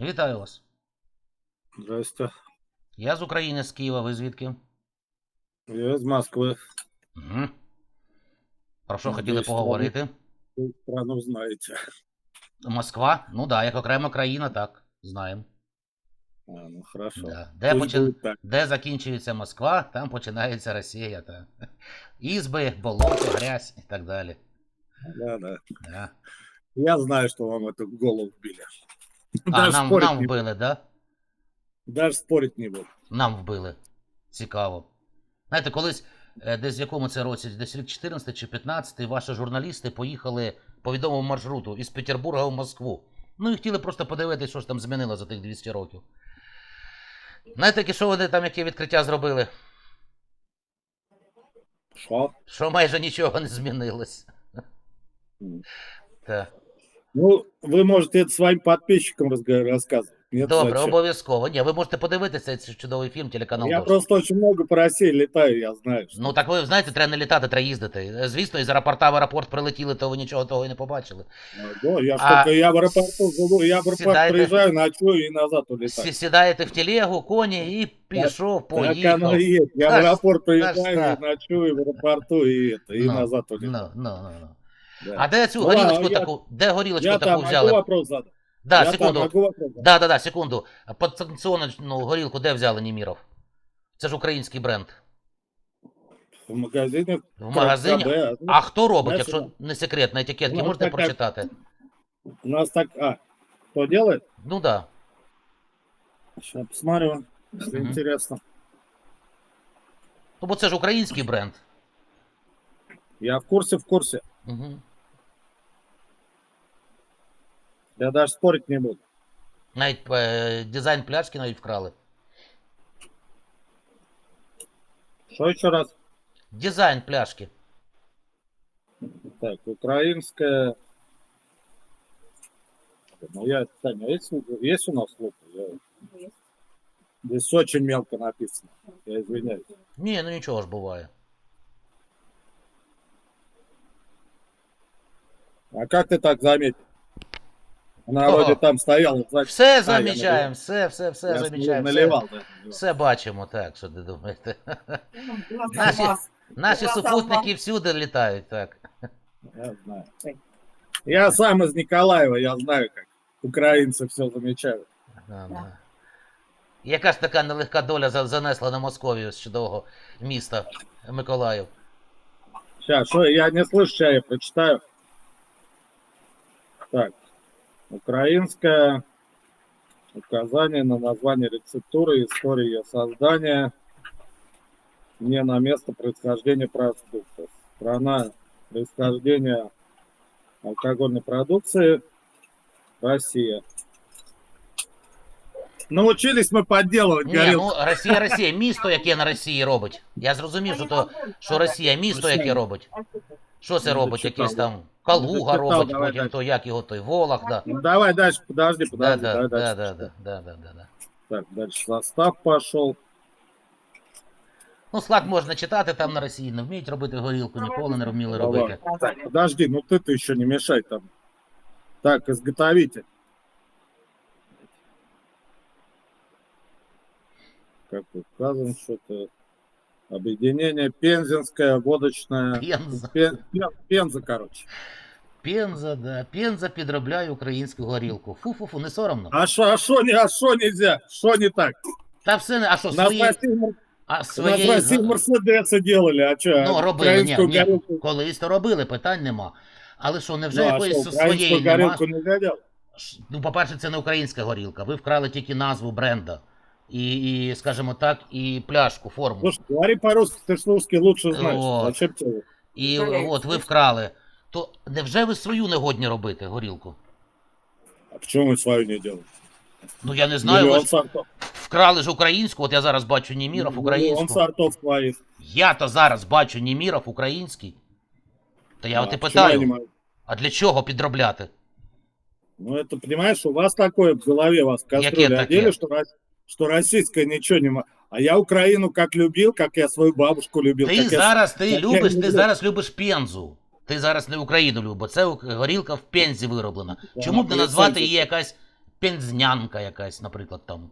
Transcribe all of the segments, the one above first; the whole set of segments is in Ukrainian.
Вітаю вас. Здрасте. Я з України, з Києва, ви звідки? Я из Москвы. Угу. Про що Ну, хотіли десь поговорити? Вы страну знаете. Москва? Ну так, да, як окрема країна, так, знаємо. А, ну хорошо. Да. Де, Пусть почин... будет так. Де закінчується Москва, там починається Росія. Та. Ізби, болото, грязь і так далі. Да, да. Да. Я знаю, что вам эту голову вбили. А, Даже, нам, спорить нам не, вбили, так? Да? даже спорить не буду. Нам вбили. Цікаво. Знаєте, колись, е, десь в якому це році, десь рік 14 чи 15, ваші журналісти поїхали по відомому маршруту із Петербурга в Москву. Ну і хотіли просто подивитися, що ж там змінило за тих 200 років. Знаєте, які що вони там яке відкриття зробили? Шо? Що майже нічого не змінилось. М. Так. Ну, вы можете это своим подписчикам разга- рассказывать. Нет, Добре, зачем? обов'язково. Ні, ви можете подивитися цей чудовий фільм телеканал Я «Дождь». просто очень много по России летаю, я знаю. что- Ну так ви знаєте, треба не літати, треба їздити. Е, Звісно, із аеропорта в аеропорт прилетіли, то ви нічого того і не побачили. Да, я ж А только я в аэропорту живу, я в аэропорт седайте- приезжаю, ночую и назад Сі- улетаю. Сідаєте в телегу, коні і пішов, Так оно поїхав. и есть. Я в Аж- аэропорт аж приезжаю, так. и ночую в аэропорту, и это, и Ну, назад Ну, улетаю. ну, ну, ну. Да. А де цю Ну, горілочку я- таку? Де горілочку Я таку там взяли? вопрос задать? Да, я там секунду. могу вопрос задать? Да, да, да, секунду. Ну, горілку де взяли Німіров? Це ж український бренд. В магазине. В магазині. КБ. Ну, А хто робить, знаєш, якщо не секрет, на етикетки Ну, можете така- прочитати? У нас так... А, кто делает? Ну да. Сейчас посмотрю, если Мгм. интересно. Ну, бо це ж український бренд. Я в курсе, в курсе. Угу. Я даже спорить не буду. Навіть е, дизайн пляшки навіть вкрали. Что еще раз? Дизайн пляшки. Так, украинская... Ну, я, Таня, есть, есть у нас лук? Я- Здесь очень мелко написано. Я извиняюсь. Ні, ну нічого ж буває. А как ты так заметил? Она Кого? вроде там стояла. значит, Все А, я замічаємо, все, все, все я ж замічаємо. Все, наливал. да. все бачимо, так, що ти думаєте. Наші- Наші... Наші Я супутники всюди літають, так. Я знаю. Я сам из Николаева, я знаю, как украинцы все замечают. Да, да. Яка ж така нелегка доля за- занесла на Московію з чудового міста Миколаїв? Сейчас, что я не слышу, сейчас я прочитаю. Так, украинское указание на название рецептуры, история ее создания, не на место происхождения продукта. Страна происхождения алкогольной продукции Россия. Научились мы подделывать Ні, горелку. ну Росія, Росія, місто, яке на Росії робить. Я зрозумів, що то, що Росія місто, яке робить. Що це Ну, робить? зачитав, Якийсь да. там Калуга Зачитав, робить, давай потім то як його той Волах, да. Ну, давай дальше, подожди, подожди. да, да, да, да, да, да, да, да. Так, дальше состав пошел. Ну, склад можна читати, там на Росії не вміють робити горілку, ніколи не вміли робити. Так, подожди, ну ты-то еще не мешай там. Так, изготовитель. Как указан, что-то объединение Пензенское, водочное. Пенза. Пен- Пен- Пенза, короче. Пенза, да. Пенза підробляє українську горілку. Фу-фу-фу, не соромно. А что, а что не, а шо нельзя? Что не так? Та все не, а що, свої, России, а у нас в своєї... Делали, а что? Ну, робили, ні, ні, колись то робили, питань нема. Але що, невже ну, якоїсь что, своєї нема? Ш- Ну, по-перше, це не українська горілка. Ви вкрали тільки назву бренда І, і скажімо так, і пляшку, форму. Слушай, говори по-русски, ты ж русский лучше знаешь. Вот. Зачем тебе? І Коректно. от ви вкрали. То невже ви свою не годні робити горілку? А почему мы свою не делаем? Ну я не знаю, ви Миллион ж сортов. вкрали ж українську, от я зараз бачу Німіров Миллион українську. сортов своих. Я то зараз бачу Німіров український. То я А от і почему я не питаю, могу? а для чого підробляти? Ну, это, понимаешь, у вас такое в голове, вас кастрюли Яке таке? одели, что, рос- что российское ничего не может. А я Украину как любил, как я свою бабушку любил. Ти как я... зараз ти як я любиш, ти люблю. зараз любиш пензу. Ти зараз не Україну любиш, бо це у- горілка в пензі вироблена. Да, Чому б не ну, назвати це- її якась пензнянка якась, наприклад, там.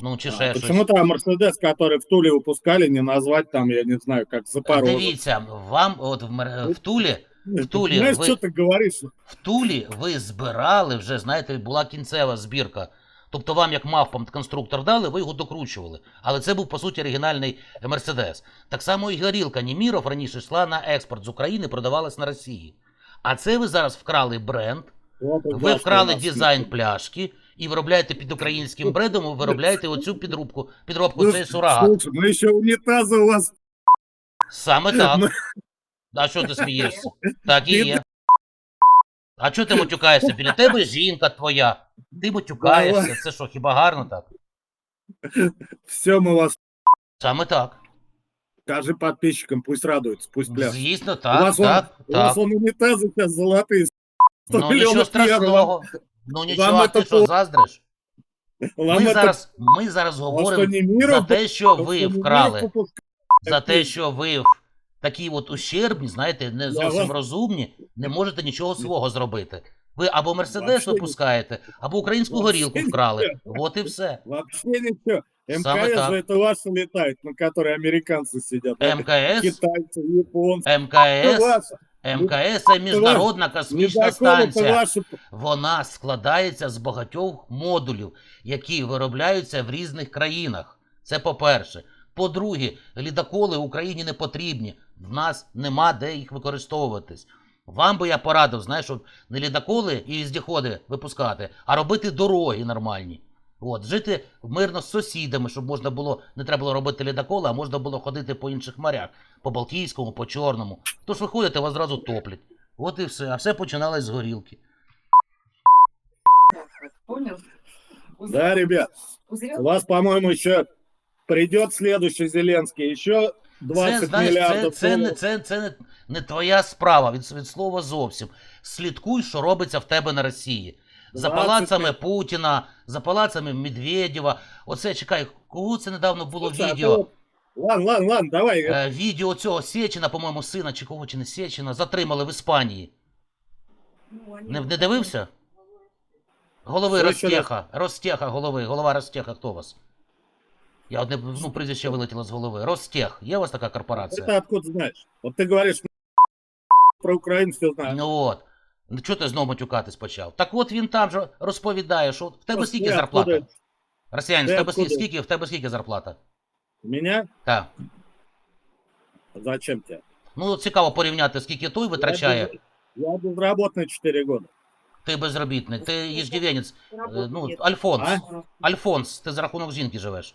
Ну, чи ще А, щось. Почему-то Мерседес, который в Туле выпускали, не назвать там, я не знаю, как Запорожец. Дивіться, вам от в, Мер- в Тулі в Туле Знаешь, вы- что ты говоришь? В Тулі ви збирали вже, знаєте, була кінцева збірка. Тобто вам, як мавпам, конструктор дали, ви його докручували. Але це був, по суті, оригінальний Мерседес. Так само і горілка Німіров раніше йшла на експорт з України, продавалась на Росії. А це ви зараз вкрали бренд, ви вкрали дизайн пляшки і виробляєте під українським брендом, виробляєте оцю підробку, підробку Ну, цей сурагат. Слушай, ну еще унитазы у вас... Саме так. Ну, А що ти смієшся? Так і є. А чого ти матюкаєшся? Біля тебе жінка твоя. Ти матюкаєшся. Це що, хіба гарно так? Все, мы вас... Саме так. Скажи подписчикам, пусть радуются, пусть пляшут. Звісно, у так, вас, так, он, у вас так. он унитазы сейчас золотые. 100 Ну нічого миллионов евро. страшного. Ну нічого, а це ти що, по- заздриш? Вам Ми это... зараз, ми зараз а что, говоримо не за миром? те, що ви Что, не вкрали. миром выпускали? За те, що ви в- такі от ущербні, знаєте, не зовсім вас- розумні, не можете нічого свого зробити. Ви або Мерседес Вообще ні. випускаєте, або українську Вообще горілку ні. вкрали. От і все. Вообще ничего. Самое МКС так. же это ваши летают, на которые американцы сидят. а МКС, Китайцы, японцы. Это МКС, ваши. МКС це міжнародна космічна Ледоколы это станція. ваши. Вона складається з багатьох модулів, які виробляються в різних країнах. Це по-перше. По-друге, лідоколи Україні не потрібні. В нас нема де їх використовуватись. Вам би я порадив, знаєш, щоб не лідоколи і віздіходи випускати, а робити дороги нормальні. От, жити мирно з сусідами, щоб можна було, не треба було робити лідоколи, а можна було ходити по інших морях, по Балтійському, по Чорному. Тож ви ходите, вас зразу топлять. От і все. А все починалось з горілки. Понял? Да, ребят, у вас, по-моему, еще придет следующий Зеленский. Еще 20 це, знаєш, це, миллиардов це, не, це, це не, не твоя справа від, від слова зовсім. Слідкуй, що робиться в тебе на Росії. За 20 палацами Путіна, за палацами Медведєва. Оце чекай, кого це недавно було Слушай, відео? то- Ладно, ладно, ладно, давай. Е, відео цього Сечина, по-моєму, сина чи кого чи не Сечина, затримали в Іспанії. Ну, Не, не дивився? Голови? Ростеха. Ростеха, голови. Голова Ростеха, хто у вас? Я одне, ну, прізвище вилетіло з голови. Ростех. Є у вас така корпорація? Это откуда знаешь? Вот ты говоришь про Украину, все знаю. Ну от. Ну чого ти знову матюкатись почав? Так от він там же розповідає, що в тебе Ну, скільки я зарплата? откуда- Росіянин, в Ти тебе скільки, откуда? скільки, в тебе скільки зарплата? У меня? Так. Зачем тебе? Ну от цікаво порівняти, скільки той витрачає. Я, без- я безработный 4 года. Ти безробітний, ти їждівенець. работы Е, Ну, нет. Альфонс. А? Альфонс, ти за рахунок жінки живеш.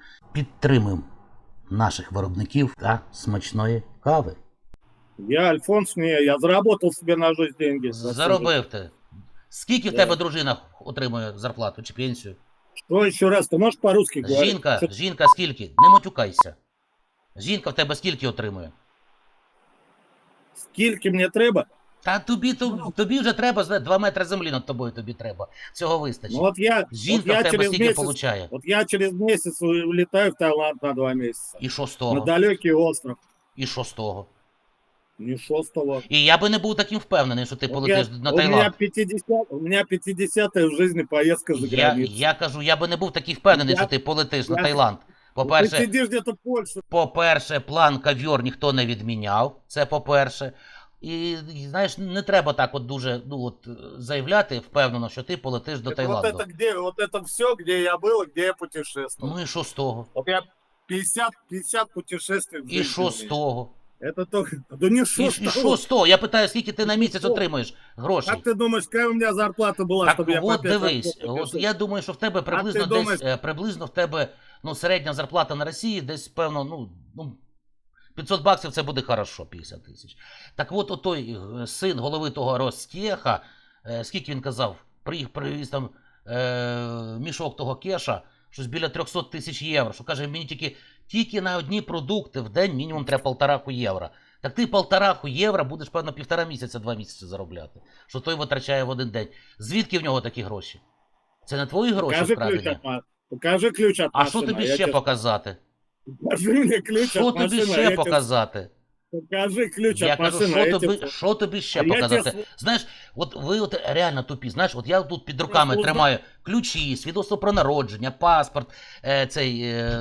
Підтримуємо наших виробників та смачної кави. Я Альфонс, не, я заработал себе на жизнь деньги. Заробив ти. Скільки в тебе дружина отримує зарплату чи пенсію? Что еще раз? Ты можешь по-русски говорить? Жінка, Что- жінка скільки? Не матюкайся. Жінка в тебе скільки отримує? Скільки мне треба? Та тобі, то, тобі вже треба, 2 метри землі над тобою тобі треба. Цього вистачить. Ну вот я, Жінка я в тебе через скільки месяц, получає? вот я через месяц улетаю в Таиланд на два месяца. І що з На далекий остров. І що з того? Не шестого. І я би не був таким впевнений, що ти Вот полетиш я- на у меня Таїланд. 50, у меня 50 в жизни поездка за Я, границу. я кажу, я би не був такий впевнений, Я- що ти полетиш на я- Таїланд. Ну, По-перше, сидишь где-то в Польше. По-перше, план кав'йор ніхто не відміняв. Це по-перше. І, і, знаєш, не треба так от дуже ну, от, е, заявляти впевнено, що ти полетиш до Это вот Таїланду. это где, вот это все, где я был, и где я путешествовал. Ну і що з того? Вот я 50, 50 путешествий в І жизни що з имею. того? Это только... Да не І, шо і с того. що з того? Я питаю, скільки ти на місяць Що? отримуєш грошей? Как ты думаешь, какая у меня зарплата была, Так чтобы я по от 5 дивись, от я думаю, що в тебе приблизно ти десь думаєш? е, приблизно в тебе ну, середня зарплата на Росії десь, певно, ну, ну 500 баксів це буде хорошо, 50 тисяч. Так от отой е, син голови того Ростеха, е, скільки він казав, привіз там е, мішок того кеша, щось біля 300 тисяч євро. Що каже, мені тільки, тільки на одні продукти в день мінімум треба полтораху євро. Так ти полтораху євро будеш, певно, півтора місяця, два місяці заробляти. Що той витрачає в один день. Звідки в нього такі гроші? Це не твої гроші Покажи ключ от, покажи ключ от А що тобі ще показати? Покажи мне ключ Що от тобі машины, ще я тебе- показати? Покажи ключ Я от кажу, машины, що а я тобі, тебе- що тобі ще А я показати? тебе- Знаєш, от ви от реально тупі. Знаєш, от я тут під руками слухаю. тримаю ключі, свідоцтво про народження, паспорт, е, цей е,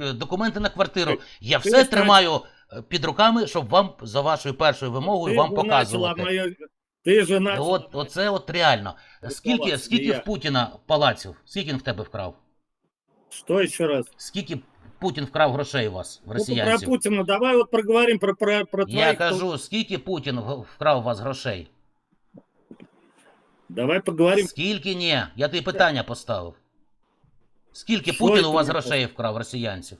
е, документи на квартиру. Я ти все знаєш- тримаю е, під руками, щоб вам за вашою першою вимогою Ты вам же показувати. начала моё- Ты же начала От, оце от реально. Це Скільки, палац, скільки не я. в Путіна палаців? Скільки він в тебе вкрав? Что еще раз? Скільки Путін вкрав грошей у вас, в Ну, про росіянців? Путина давай вот проговорим про, про, про Я кажу, скільки Путін вкрав у вас грошей? Давай поговорим. Скільки ні? Я тобі питання поставив. Скільки Що Путін у вас грошей вкрав росіянців?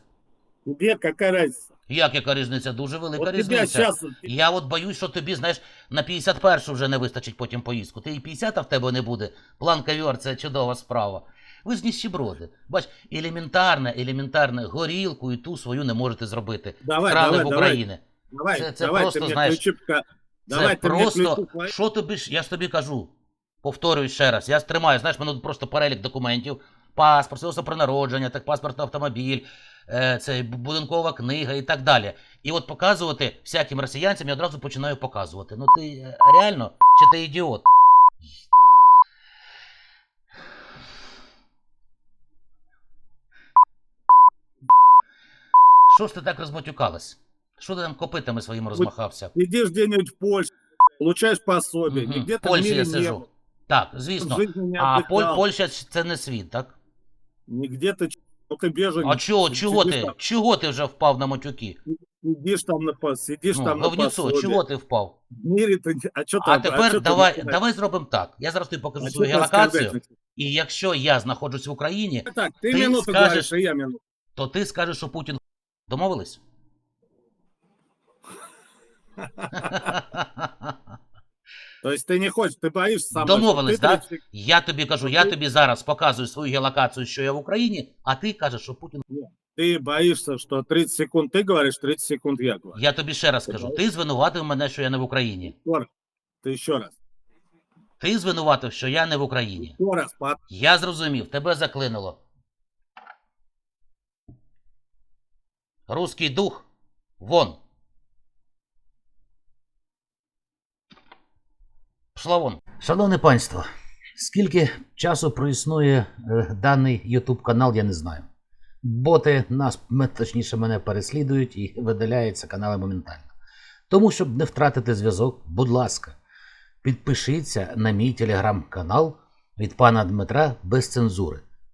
Тебе какая разница? Як яка різниця? Дуже велика тебя різниця. сейчас... Я от боюсь, що тобі, знаєш, на 51 вже не вистачить потім поїздку. Ти і 50 в тебе не буде. План ковер це чудова справа. Ви ж ніщеброди. Бач, елементарне, елементарне горілку і ту свою не можете зробити. Давай, Вкрали давай, в Україні. давай, Це- це давай, просто, мне знаешь. Це Давай, просто, що тобі ж, я ж тобі кажу, повторюю ще раз, я стримаю, знаєш, мене просто перелік документів, паспорт, свідоцтво про народження, так паспорт на автомобіль, е, це будинкова книга і так далі. І от показувати всяким росіянцям я одразу починаю показувати. Ну ти е, реально, чи ти ідіот? Що ж ти так розматюкалась? Що ти там копитами своїми розмахався? Сидишь где-нибудь в Польше, получаешь пособие, Мгм. нигде В ты в Польщі мире я не сижу. был. Так, в звісно. жизни не А Поль, отдыхал. Польща ж це не світ, так? Нигде ты... Ну ты бежишь. А чого, чого сидишь ти? там- Чого ти вже впав на матюки? Сидишь там на, по- сидишь Ну, там на говніцо, пособие. чого ти впав? В мире ты... не- А что А ты... тепер чё ты давай, начинаешь? давай зробимо так. Я зараз тобі покажу А чё свою ты оскорблять геолокацію, начинаешь? і якщо я знаходжусь в Україні, Так, ты, Ты минуту скажешь- говоришь, и я минуту. то ти скажеш, що Путін домовились? То есть ты не хочешь, ты боишься сам. Домовились, да? Я тобі кажу, я тобі зараз показую свою геолокацію, що я в Україні, а ти кажеш, що Путін. Ты боишься, что 30 секунд ты говоришь, 30 секунд я говорю. Я тобі ще раз кажу, ти звинуватив мене, що я не в Україні. Егор, Ты еще раз. Ти звинуватив, що я не в Україні. Еще раз. по- Я зрозумів, тебе заклинило. Руський дух вон. Пішла вон. Шановне панство, скільки часу проіснує е, даний YouTube канал, я не знаю. Боти нас, точніше, мене переслідують і видаляються канали моментально. Тому, щоб не втратити зв'язок, будь ласка, підпишіться на мій телеграм-канал від пана Дмитра без цензури,